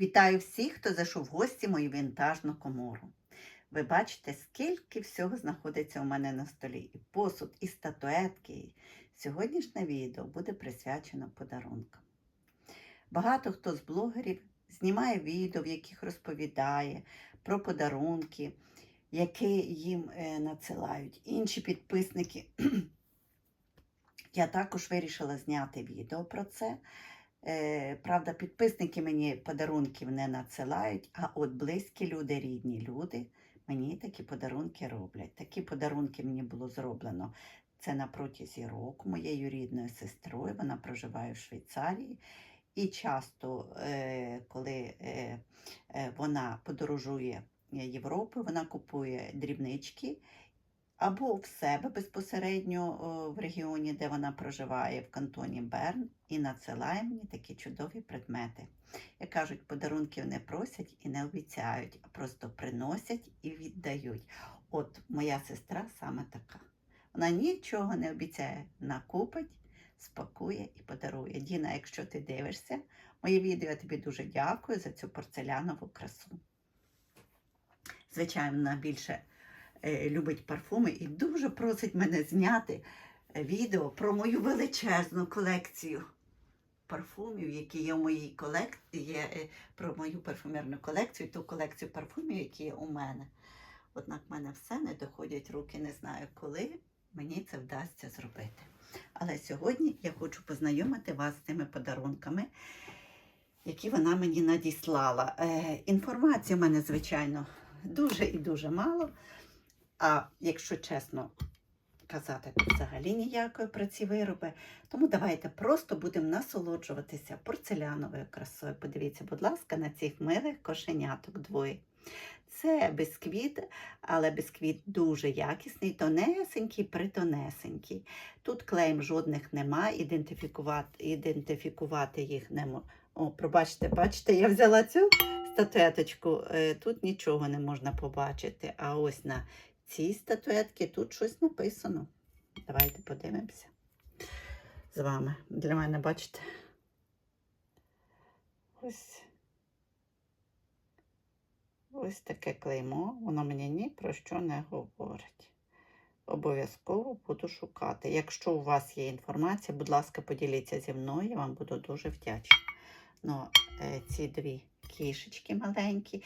Вітаю всіх, хто зайшов в гості мою вінтажну комору. Ви бачите, скільки всього знаходиться у мене на столі. І посуд, і статуетки. Сьогоднішнє відео буде присвячено подарункам. Багато хто з блогерів знімає відео, в яких розповідає про подарунки, які їм е, надсилають. Інші підписники. Я також вирішила зняти відео про це. Е, правда, підписники мені подарунків не надсилають, а от близькі люди, рідні люди мені такі подарунки роблять. Такі подарунки мені було зроблено. Це на протязі року моєю рідною сестрою. Вона проживає в Швейцарії. І часто, е, коли е, вона подорожує Європою, вона купує дрібнички або в себе безпосередньо в регіоні, де вона проживає, в кантоні Берн, і надсилає мені такі чудові предмети. Як кажуть, подарунків не просять і не обіцяють, а просто приносять і віддають. От моя сестра саме така. Вона нічого не обіцяє, накупить, спакує і подарує. Діна, якщо ти дивишся, моє відео я тобі дуже дякую за цю порцелянову красу. Звичайно, більше любить парфуми і дуже просить мене зняти е, відео про мою величезну колекцію парфумів, які є у моїй колекції, є е, про мою парфумерну колекцію, ту колекцію парфумів, які є у мене. Однак в мене все не доходять руки, не знаю, коли мені це вдасться зробити. Але сьогодні я хочу познайомити вас з тими подарунками, які вона мені надіслала. Е, інформації в мене, звичайно, дуже і дуже мало. А якщо чесно казати, то взагалі ніякої про ці вироби. Тому давайте просто будемо насолоджуватися порцеляновою красою. Подивіться, будь ласка, на цих милих кошеняток двоє. Це бісквіт, але бісквіт дуже якісний, тонесенький, притонесенький. Тут клейм жодних нема, ідентифікувати, ідентифікувати їх не можна. О, пробачте, бачите, я взяла цю статуеточку. Е, Тут нічого не можна побачити. А ось на цій статуетці тут щось написано. Давайте подивимося з вами. Для мене, бачите? Ось. Ось таке клеймо, воно мені ні про що не говорить. Обов'язково буду шукати. Якщо у вас є інформація, будь ласка, поділіться зі мною, я вам буду дуже вдячна. Ну, е, ці дві кішечки маленькі,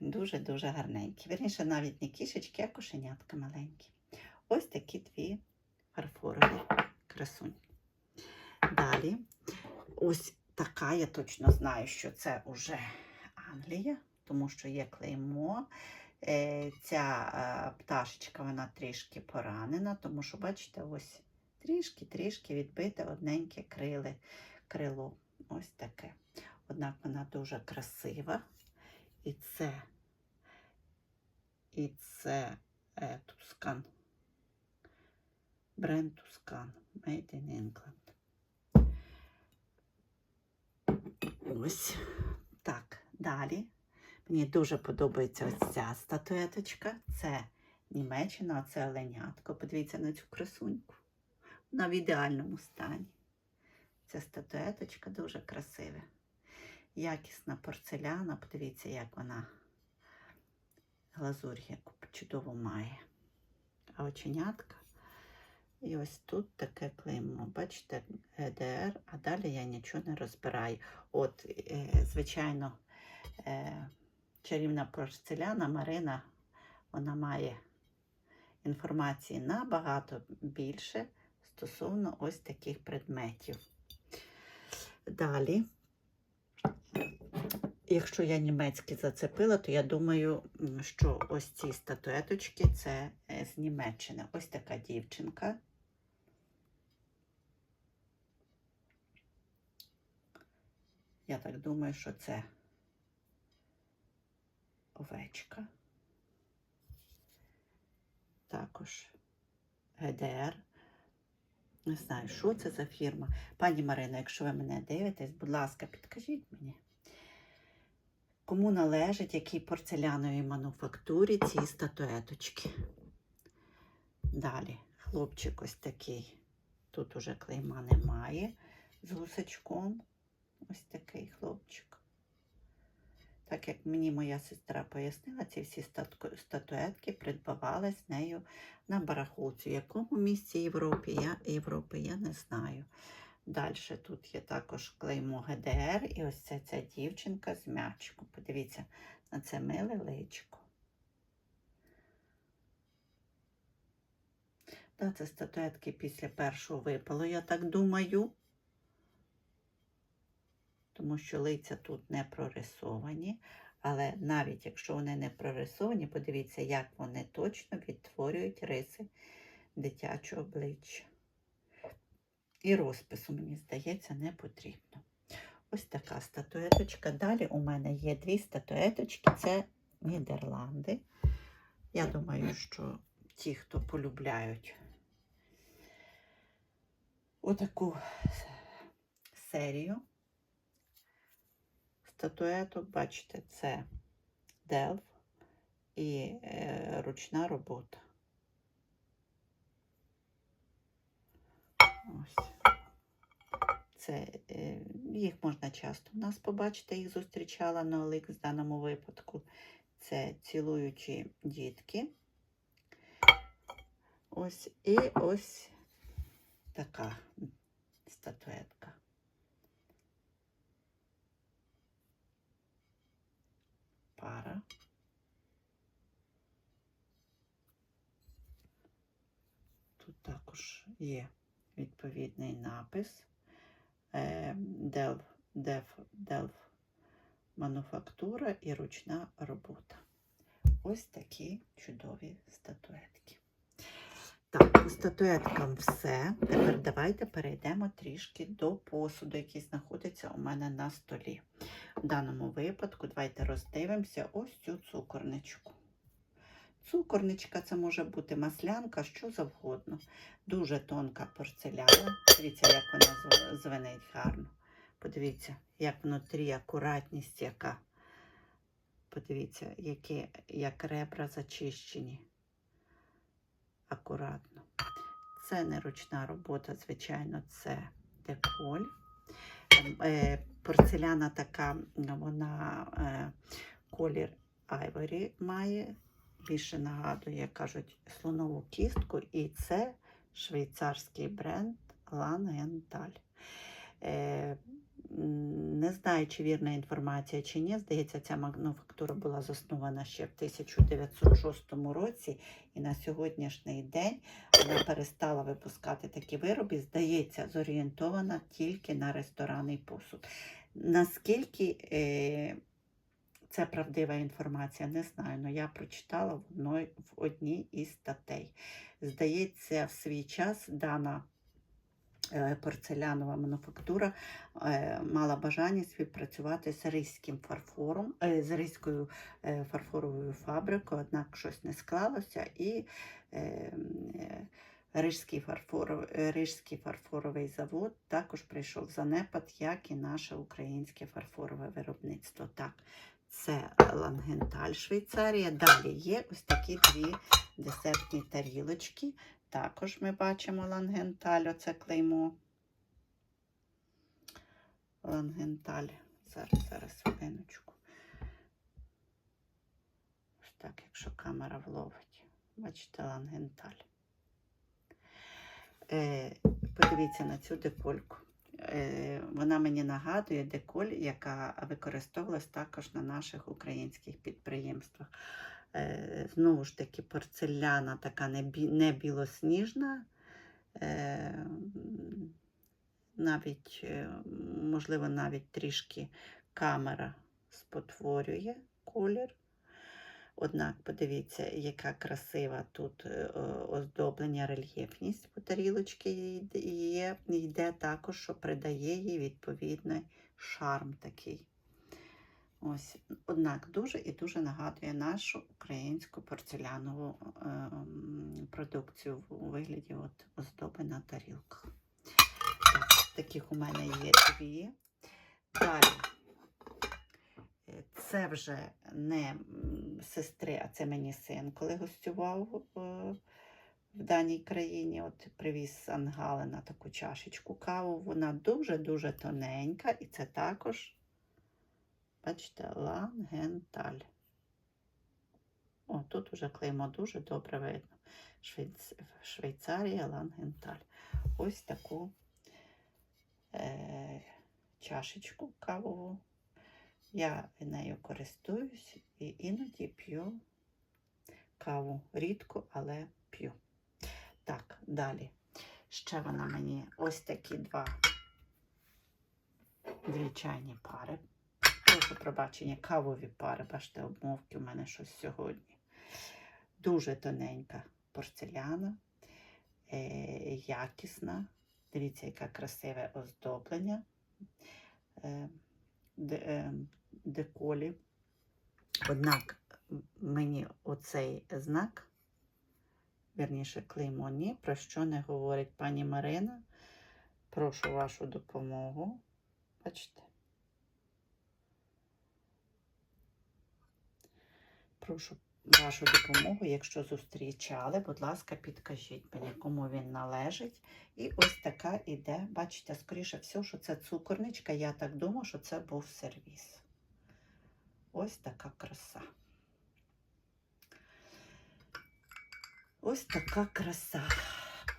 дуже-дуже гарненькі. Вірніше, навіть не кішечки, а кошенятка маленькі. Ось такі дві фарфорові красуні. Далі, ось така, я точно знаю, що це вже Англія тому що є клеймо. Е, Ця е, пташечка вона трішки поранена, тому що, бачите, ось трішки-трішки відбите одненьке крило. Ось таке. Однак вона дуже красива. І це, і це е, Тускан. Бренд Тускан. Made in England. Ось так, далі. Мені дуже подобається ось ця статуеточка. Це Німеччина, це оленятко. Подивіться на цю красуньку. Вона в ідеальному стані. Ця статуеточка дуже красива. Якісна порцеляна. Подивіться, як вона глазурь, яку чудово має. А оченятка. І ось тут таке клеймо. Бачите, ГДР, а далі я нічого не розбираю. От, е, звичайно, е, чарівна порцеляна Марина, вона має інформації набагато більше стосовно ось таких предметів. Далі, якщо я німецький зацепила, то я думаю, що ось ці статуеточки це е, з Німеччини. Ось така дівчинка. Я так думаю, що це овечка. Також ГДР. Не знаю, що це за фірма. Пані Марина, якщо ви мене дивитесь, будь ласка, підкажіть мені, кому належать якій порцеляновій мануфактурі ці статуеточки. Далі, хлопчик ось такий. Тут уже клейма немає з гусачком. Ось такий хлопчик. Так як мені моя сестра пояснила, ці всі статуетки придбавались нею на барахолці. В якому місці Європи я, Європи я не знаю. Далі тут є також клеймо ГДР і ось ця, ця дівчинка з м'ячиком. Подивіться на це миле личко. Да, це статуетки після першого випалу, я так думаю. Тому що лиця тут не прорисовані. Але навіть якщо вони не прорисовані, подивіться, як вони точно відтворюють риси дитячого обличчя. І розпису, мені здається, не потрібно. Ось така статуеточка. Далі у мене є дві статуеточки. Це Нідерланди. Я думаю, що ті, хто полюбляють отаку серію статуеток, бачите, це Делф і е, ручна робота. Ось. Це, е, їх можна часто у нас побачити, їх зустрічала на Олик в даному випадку. Це цілуючі дітки. Ось і ось така статуетка. Пара. Тут також є відповідний напис. Е, Делф, Деф, мануфактура і ручна робота. Ось такі чудові статуетки. Так, по статуеткам все. Тепер давайте перейдемо трішки до посуду, який знаходиться у мене на столі. В даному випадку давайте роздивимося ось цю цукорничку. Цукорничка це може бути маслянка, що завгодно. Дуже тонка порцеляна. Дивіться, як вона зв- звенить гарно. Подивіться, як внутрі акуратність яка. Подивіться, які, як ребра зачищені. Акуратно. Це не ручна робота, звичайно, це деколь. Е, порцеляна така, вона е, колір айворі має, більше нагадує, як кажуть, слонову кістку, і це швейцарський бренд Langenthal. Е, не знаю, чи вірна інформація чи ні. Здається, ця мануфактура була заснована ще в 1906 році, і на сьогоднішній день вона перестала випускати такі вироби. Здається, зорієнтована тільки на ресторанний посуд. Наскільки е, це правдива інформація, не знаю, але я прочитала в одной, в одній із статей. Здається, в свій час дана е, порцелянова мануфактура е, мала бажання співпрацювати з ризьким фарфором, е, з ризькою фарфоровою фабрикою, однак щось не склалося і Рижський, фарфоров, Рижський фарфоровий завод також прийшов в занепад, як і наше українське фарфорове виробництво. Так, це Лангенталь, Швейцарія. Далі є ось такі дві десертні тарілочки. Також ми бачимо Лангенталь, оце клеймо. Лангенталь. Зараз, зараз, хвилиночку. Ось так, якщо камера вловить. Бачите, Лангенталь. Е, подивіться на цю декольку. Е, вона мені нагадує деколь, яка використовувалась також на наших українських підприємствах. Е, знову ж таки, порцеляна така не, білосніжна. Е, навіть, можливо, навіть трішки камера спотворює колір. Однак подивіться, яка красива тут е, оздоблення, рельєфність по тарілочки є, йде також, що придає їй відповідний шарм такий. Ось, однак дуже і дуже нагадує нашу українську порцелянову е, продукцію у вигляді от оздоби на тарілках. Так, таких у мене є дві. Далі. Е, Це вже не сестри, а це мені син, коли гостював е, в даній країні. От привіз з Ангалена таку чашечку каву. Вона дуже-дуже тоненька, і це також Бачите, Лангенталь. О, тут уже клеймо дуже добре видно. Швейц... Швейцарія Лангенталь. Ось таку е... чашечку кавову. Я нею користуюсь і іноді п'ю каву. Рідко, але п'ю. Так, далі. Ще вона мені ось такі два дві чайні пари. Прошу пробачення, кавові пари. Бачите, обмовки у мене щось сьогодні. Дуже тоненька порцеляна, е, якісна. Дивіться, яке красиве оздоблення е, де, е, деколі. Однак мені оцей знак, верніше клеймо, ні, про що не говорить пані Марина. Прошу вашу допомогу. Бачите? Прошу вашу допомогу, якщо зустрічали, будь ласка, підкажіть мені, кому він належить. І ось така іде, бачите, скоріше все, що це цукорничка. Я так думаю, що це був сервіс. Ось така краса. Ось така краса.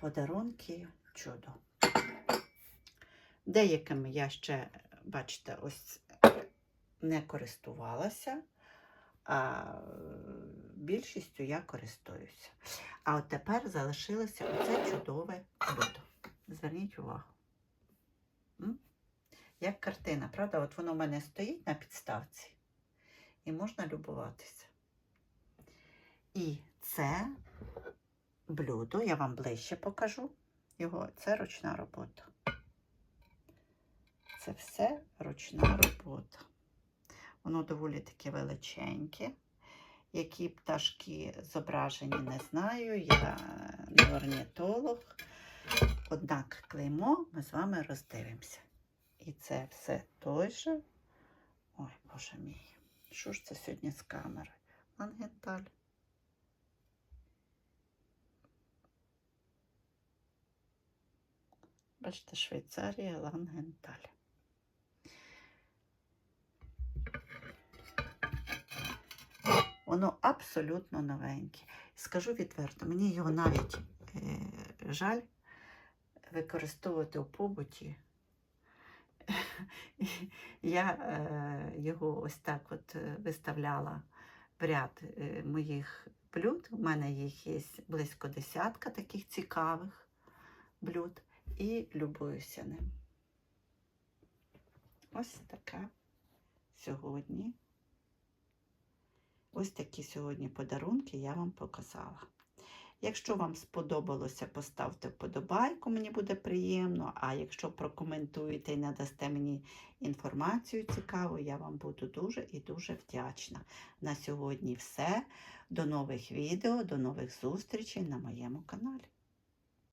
Подарунки чудо. Деякими я ще, бачите, ось не користувалася, а більшістю я користуюся. А от тепер залишилося оце чудове блюдо. Зверніть увагу. Як картина, правда? От воно в мене стоїть на підставці і можна любуватися. І це блюдо, я вам ближче покажу його, це ручна робота. Це все ручна робота. Воно доволі таке величеньке. Які пташки зображені, не знаю. Я не орнітолог. Однак клеймо ми з вами роздивимося. І це все той же. Ой, боже мій. Що ж це сьогодні з камерою? Лангенталь. Бачите, Швейцарія, Лангенталь. Воно абсолютно новеньке. Скажу відверто, мені його навіть е, жаль використовувати у побуті. Я е, його ось так от е, виставляла в ряд е, моїх блюд. У мене їх є близько десятка таких цікавих блюд. І любуюся ним. Ось така сьогодні. Ось такі сьогодні подарунки я вам показала. Якщо вам сподобалося, поставте вподобайку, мені буде приємно. А якщо прокоментуєте і надасте мені інформацію цікаву, я вам буду дуже і дуже вдячна. На сьогодні все. До нових відео, до нових зустрічей на моєму каналі.